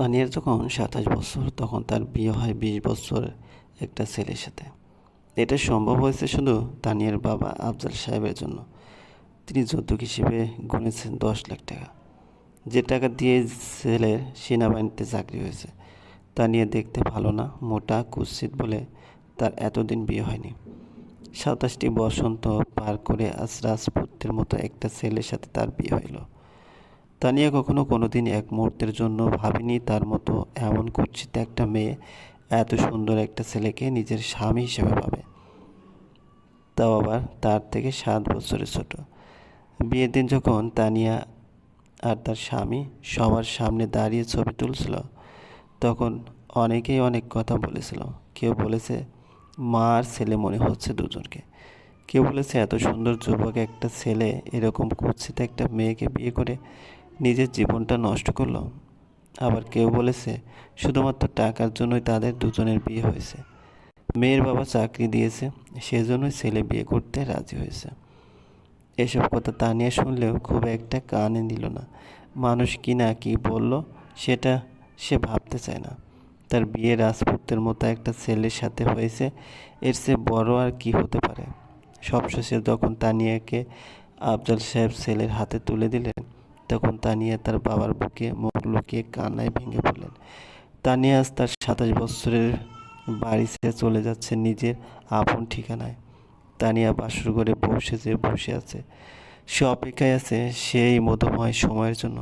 তানিয়ার যখন সাতাশ বছর, তখন তার বিয়ে হয় বিশ বছর একটা ছেলের সাথে। এটা সম্ভব হয়েছে শুধু তানিয়ার বাবা আফজাল সাহেবের জন্য। তিনি যৌতুক হিসেবে গুনেছেন দশ লাখ টাকা। যে টাকা দিয়ে ছেলের সেনাবাহিনীতে চাকরি হয়েছে তা নিয়ে দেখতে ভালো না, মোটা, কুৎসিত বলে তার এতদিন বিয়ে হয়নি। সাতাশটি বসন্ত পার করে আজ রাজপুতের মতো একটা ছেলের সাথে তার বিয়ে হইল। তানিয়া কখনো কোনোদিন এক মুহূর্তের জন্য ভাবিনি তার মতো এমন কুৎসিত একটা মেয়ে এত সুন্দর একটা ছেলেকে নিজের স্বামী হিসেবে পাবে তাও আবার তার থেকে সাত বছরের ছোট। বিয়ের দিন যখন তানিয়া আর তার স্বামী সবার সামনে দাঁড়িয়ে ছবি তুলছিল, তখন অনেকেই অনেক কথা বলেছিল। কেউ বলেছে, মা আর ছেলে মনে হচ্ছে দুজনকে। কেউ বলেছে, এত সুন্দর যুবক একটা ছেলে এরকম কুৎসিত একটা মেয়েকে বিয়ে করে নিজের জীবনটা নষ্ট করল। আবার কেউ বলেছে, শুধুমাত্র টাকার জন্যই তাদের দুজনের বিয়ে হয়েছে। মেয়ের বাবা চাকরি দিয়েছে, সেজন্যই ছেলে বিয়ে করতে রাজি হয়েছে। এসব কথা তানিয়া শুনলেও খুব একটা কানে নিল না। মানুষ কি না কি বলল, সেটা সে ভাবতে চায় না। তার বিয়ে রাজপুতের মতো একটা ছেলের সাথে হয়েছে, এর চেয়ে বড় আর কি হতে পারে? সবশেষে যখন তানিয়াকে আফজাল সাহেব ছেলের হাতে তুলে দিলেন তখন তানিয়া তার বাবার বুকে মুখ লুকিয়ে কান্নায় ভেঙে পড়লেন। তানিয়া আজ তার সাতাশ বছরের বাড়ি ছেড়ে চলে যাচ্ছে নিজের আপন ঠিকানায়। তানিয়া বাসর ঘরে বসে যে বসে আছে, সে অপেক্ষায় আছে সেই মধুময় সময়ের জন্য।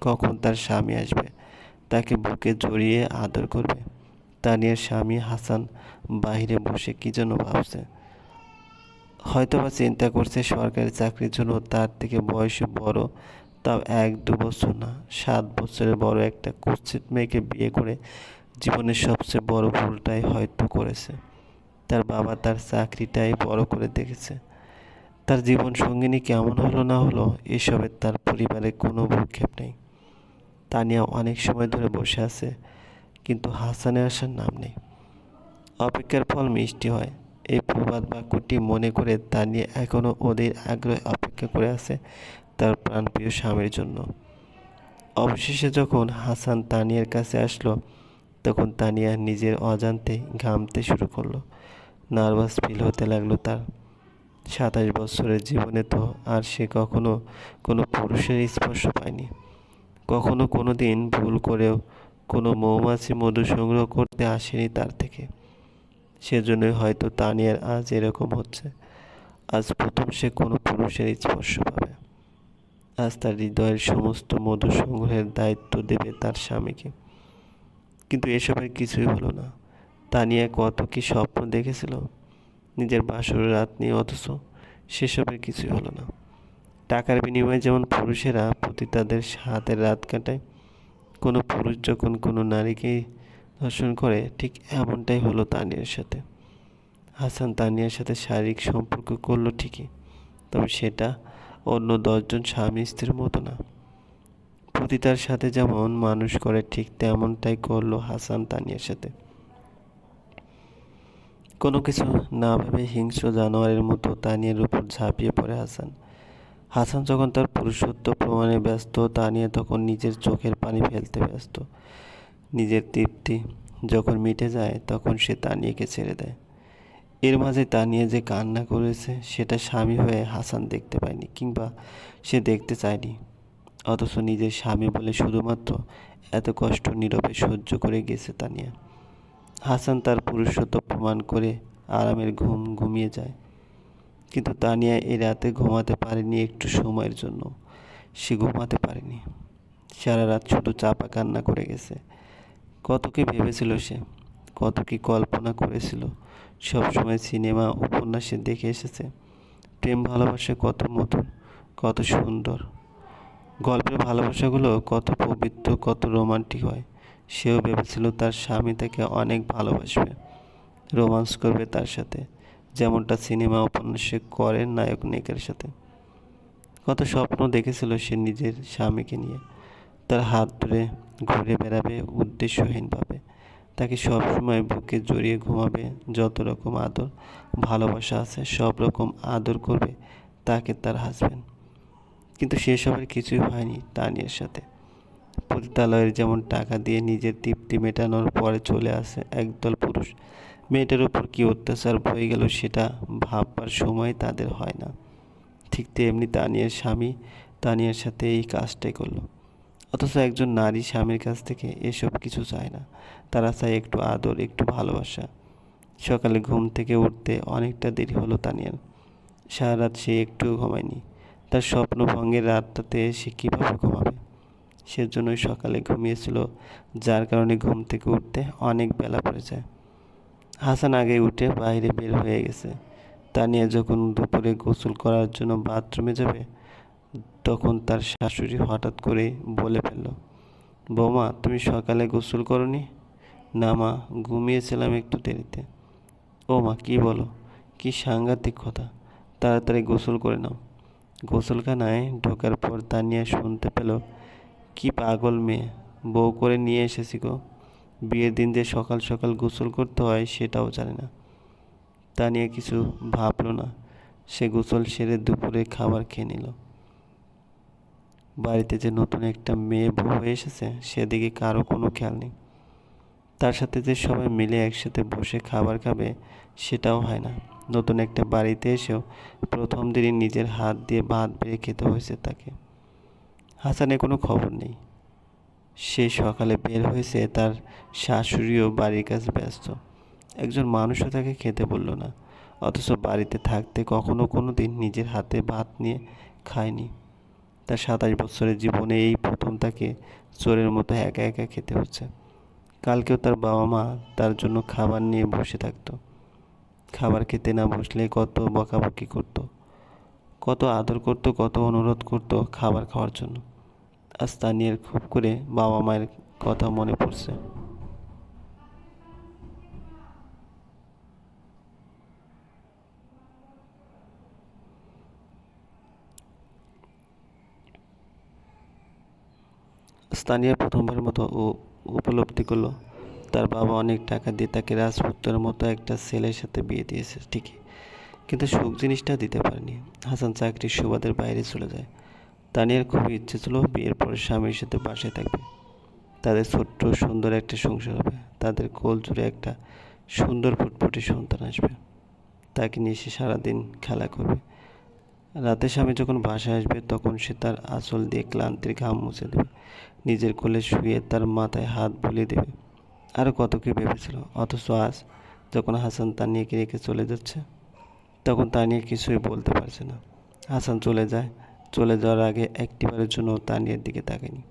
কখন তার স্বামী আসবে, তাকে বুকে জড়িয়ে আদর করবে। তানিয়ার স্বামী হাসান বাইরে বসে কী যেন ভাবছে। হয়তোবা চিন্তা করছে সরকারি চাকরির জন্য তার থেকে বয়সে বড় তাও এক, দু বছর না, সাত বছরের বড় একটা কুৎসিত মেয়েকে বিয়ে করে জীবনের সবচেয়ে বড় ভুলটাই হয়তো করেছে। তার বাবা তার চাকরিটাই বড় করে দেখেছে। তার জীবন সঙ্গিনী কেমন হলো না হলো এসবের তার পরিবারে কোনো ভূক্ষেপ নেই। তানিয়া অনেক সময় ধরে বসে আছে, কিন্তু হাসানে আসার নাম নেই। অপেক্ষার ফল মিষ্টি হয়। এই প্রবাদ বাক্যটি মনে করে তানিয়া এখনও ওদের আগ্রহে অপেক্ষা করে আছে। তার প্রাণপ্রিয় স্বামীর জন্য। অবশেষে যখন হাসান তানিয়ার কাছে আসলো, তখন তানিয়া নিজের অজান্তে ঘামতে শুরু করল। নার্ভাস ফিল হতে লাগল তার। সাতাশ বছরের জীবনে তো আর সে কখনো কোনো পুরুষের স্পর্শ পায়নি। কখনো কোনো দিন ভুল করেও কোনো মৌমাছি মধু সংগ্রহ করতে আসেনি তার থেকে। সেজন্যই হয়তো তানিয়ার আজ এরকম হচ্ছে। আজ প্রথম সে কোনো পুরুষের স্পর্শ পাবে। আজ তার হৃদয়ের সমস্ত মধু সংগ্রহের দায়িত্ব দেবে তার স্বামীকে। কিন্তু এসবের কিছুই হলো না। তানিয়া কত কি স্বপ্ন দেখেছিল? নিজের বাসর রাত নিয়ে অথচ সেসবের কিছুই হলো না। টাকার বিনিময়ে যেমন পুরুষেরা প্রতি তাদের হাতের রাত কাটায়, কোনো পুরুষ যখন কোনো নারীকে ধর্ষণ করে, ঠিক এমনটাই হলো তানিয়ার সাথে। হাসান তানিয়ার সাথে শারীরিক সম্পর্ক করল ঠিকই, তবে সেটা অন্য দশজন স্বামী স্ত্রীর মতো না। প্রতিটার সাথে যেমন মানুষ করে, ঠিক তেমনটাই করল হাসান তানিয়ার সাথে। কোনো কিছু না ভেবে হিংস্র জানোয়ারের মতো তানিয়ার উপর ঝাঁপিয়ে পড়ে হাসান। হাসান যখন তার পুরুষত্ব প্রমাণে ব্যস্ত, তানিয়া তখন নিজের চোখের পানি ফেলতে ব্যস্ত। নিজের তৃপ্তি যখন মিটে যায়, তখন সে তানিয়াকে ছেড়ে দেয়। এর মাঝে তানিয়া যে কান্না করেছে, সেটা স্বামী হয়ে হাসান দেখতে পায়নি কিংবা সে দেখতে চায়নি। অথচ নিজের স্বামী বলে শুধুমাত্র এত কষ্ট নীরবে সহ্য করে গেছে তানিয়া। হাসান তার পুরুষত্ব প্রমাণ করে আরামের ঘুম ঘুমিয়ে যায়। কিন্তু তানিয়া এ রাতে ঘুমাতে পারেনি একটু সময়ের জন্য। সে ঘুমাতে পারেনি। সারা রাত শুধু চাপা কান্না করে গেছে। কত কি ভেবেছিল সে? কত কি কল্পনা করেছিল। সবসময় সিনেমা উপন্যাসে দেখে এসেছে। প্রেম ভালোবাসা কত মধুর, কত সুন্দর। গল্পের ভালোবাসাগুলো কত পবিত্র, কত রোমান্টিক হয়। সেও ভেবেছিল তার স্বামী তাকে অনেক ভালোবাসবে, রোমান্স করবে তার সাথে। যেমনটা সিনেমা উপন্যাসে করে নায়ক নায়িকার সাথে। কত স্বপ্ন দেখেছিল সে নিজের স্বামীকে নিয়ে। তার হাত ধরে ঘুরে বেড়াবে উদ্দেশ্যহীনভাবে। তাকে সবসময় বুকে জড়িয়ে ঘুমাবে। যত রকম আদর, ভালোবাসা আছে, সব রকম আদর করবে তাকে তার হাজব্যান্ড কিন্তু সেসবের কিছুই হয়নি তানিয়ার সাথে। পতিতালয়ের যেমন টাকা দিয়ে নিজের তৃপ্তি মেটানোর পরে চলে আসে একদল পুরুষ। মেয়েটার উপর কী অত্যাচার হয়ে গেল সেটা ভাববার সময় তাদের হয় না। ঠিক তেমনি তানিয়ার স্বামী তানিয়ার সাথে এই কাজটাই করল। অথচ একজন নারী স্বামীর কাছ থেকে এসব কিছু চায় না। তারা চায় একটু আদর, একটু ভালোবাসা। সকালে ঘুম থেকে উঠতে অনেকটা দেরি হলো তানিয়ার। সারা রাত সে একটুও ঘুমায়নি। তার স্বপ্ন ভঙ্গের রাতটাতে সে কীভাবে ঘুমাবে? সেজন্যই সকালে ঘুমিয়েছিল, যার কারণে ঘুম থেকে উঠতে অনেক বেলা পড়ে যায়। হাসান আগে উঠে বাইরে বের হয়ে গেছে। তানিয়া যখন দুপুরে গোসল করার জন্য বাথরুমে যাবে তখন তার শাশুড়ি হঠাৎ করে বলে ফেলল, বৌমা, তুমি সকালে গোসল করনি? না মা, ঘুমিয়েছিলাম একটু দেরিতে। ও মা, কি বলো? কি সাংঘাতিক কথা। তাড়াতাড়ি গোসল করে নাও। গোসলখানায় ঢোকার পর তানিয়া শুনতে পেল, কি পাগল মেয়ে, বউ করে নিয়ে এসেছি গো। বিয়ের দিন যে সকাল সকাল গোসল করতে হয় সেটাও জানে না। তানিয়া কিছু ভাবলো না, সে গোসল সেরে দুপুরে খাবার খেয়ে নিল। বাড়িতে যে নতুন একটা মেয়ে বউ হয়ে এসেছে, সেদিকে কারও কোনো খেয়াল নেই। তার সাথে যে সবাই মিলে একসাথে বসে খাবার খাবে, সেটাও হয় না। নতুন একটা বাড়িতে এসেও প্রথম দিনই নিজের হাত দিয়ে ভাত বেড়ে খেতে হয়েছে তাকে। হাসানের কোনো খবর নেই। সে সকালে বের হয়েছে, তার শাশুড়িও বাড়ির কাছে ব্যস্ত। একজন মানুষও তাকে খেতে বলল না, অথচ বাড়িতে থাকতে কখনো কোনো দিন নিজের হাতে ভাত নিয়ে খায়নি। তার সাতাশ বছরের জীবনে এই প্রথম তাকে চোরের মতো একা একা খেতে হচ্ছে। কালকেও তার বাবা মা তার জন্য খাবার নিয়ে বসে থাকতো। খাবার খেতে না বসলে কত বকাবকি করত, কত আদর করত, কত অনুরোধ করত খাবার খাওয়ার জন্য। আজ স্থানীয় খুব করে বাবা মায়ের কথা মনে পড়ছে। স্থানীয় প্রথমবার মতো উপলব্ধি করল। তার বাবা অনেক টাকা দিয়ে তাকে রাজপুত্রের মতো একটা ছেলের সাথে বিয়ে দিয়েছে, ঠিকই। কিন্তু সুখ জিনিসটা দিতে পারেনি। হাসান চাকরির সুবাদের বাইরে চলে যায়। তানিয়ার খুবই ইচ্ছে ছিল বিয়ের পরে স্বামীর সাথে বাসায় থাকবে। তাদের ছোট্ট, সুন্দর একটা সংসার হবে। তাদের কোল জুড়ে একটা সুন্দর ফুটফুটে সন্তান আসবে। তাকে নিয়ে সে সারাদিন খেলা করবে। রাতে স্বামী যখন বাসায় আসবে, তখন সে তার আঁচল দিয়ে ক্লান্তির ঘাম মুছে দেবে। নিজের কোলে শুয়ে তার মাথায় হাত বুলিয়ে দেবে। আরও কত কী ভেবেছিল? অথচ আজ যখন হাসান তানিয়াকে রেখে চলে যাচ্ছে, তখন তানিয়া কিছুই বলতে পারছে না। হাসান চলে যায়। চলে যাওয়ার আগে একটিবারের জন্য তানিয়ার দিকে তাকায়নি।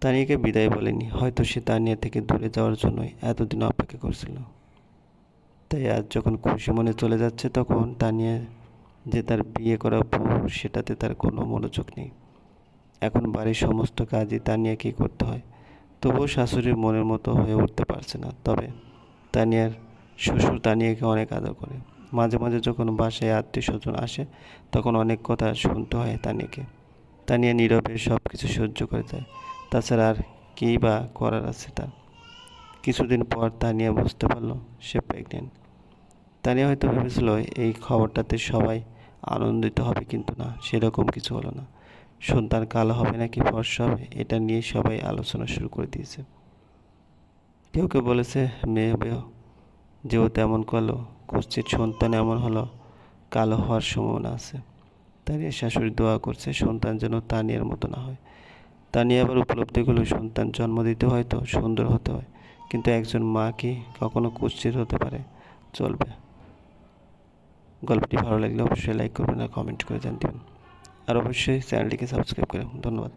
তানিয়াকে বিদায় বলেনি। হয়তো সে তানিয়া থেকে দূরে যাওয়ার জন্যই এতদিন অপেক্ষা করছিল। তাই আজ যখন খুশি মনে চলে যাচ্ছে, তখন তানিয়া যে তার বিয়ে করা বউ, সেটাতে তার কোনো মনোযোগ নেই। এখন বাড়ির সমস্ত কাজই তা নিয়ে কী করতে হয়? তবুও শাশুড়ির মনের মতো হয়ে উঠতে পারছে না। তবে তানিয়ার শ্বশুর তানিয়াকে অনেক আদর করে। মাঝে মাঝে যখন বাসায় আত্মীয় স্বজন আসে, তখন অনেক কথা শুনতে হয় তানিয়াকে। তানিয়া নীরবে সব কিছু সহ্য করে যায় তাছাড়া আর কী বা করার আছে তার? কিছুদিন পর তানিয়া বুঝতে পারল সে প্রেগনেন্ট তানিয়া হয়তো ভেবেছিল এই খবরটাতে সবাই আনন্দিত হবে কিন্তু না, সেরকম কিছু হলো না। সন্তান কালো হবে নাকি ফর্সা হবে, এটা নিয়ে সবাই আলোচনা শুরু করে দিয়েছে। কেউ কেউ বলেছে, মেয়ে বেহ যেও তেমন কালো কুশ্চিত সন্তান এমন হলো, কালো হওয়ার সম্ভাবনা আছে। তানিয়া শাশুড়ি দোয়া করছে, সন্তান যেন তানিয়ার মতো না হয়। তানিয়া আবার উপলব্ধি করল, সন্তান জন্ম দিতে হয়তো সুন্দর হতে হয়, কিন্তু একজন মা কি কখনো কুশ্চিত হতে পারে? চলবে। গল্পটি ভালো লাগলে অবশ্যই লাইক করবেন আর কমেন্ট করে জানতেন আর অবশ্যই চ্যানেলটিকে সাবস্ক্রাইব করে ধন্যবাদ।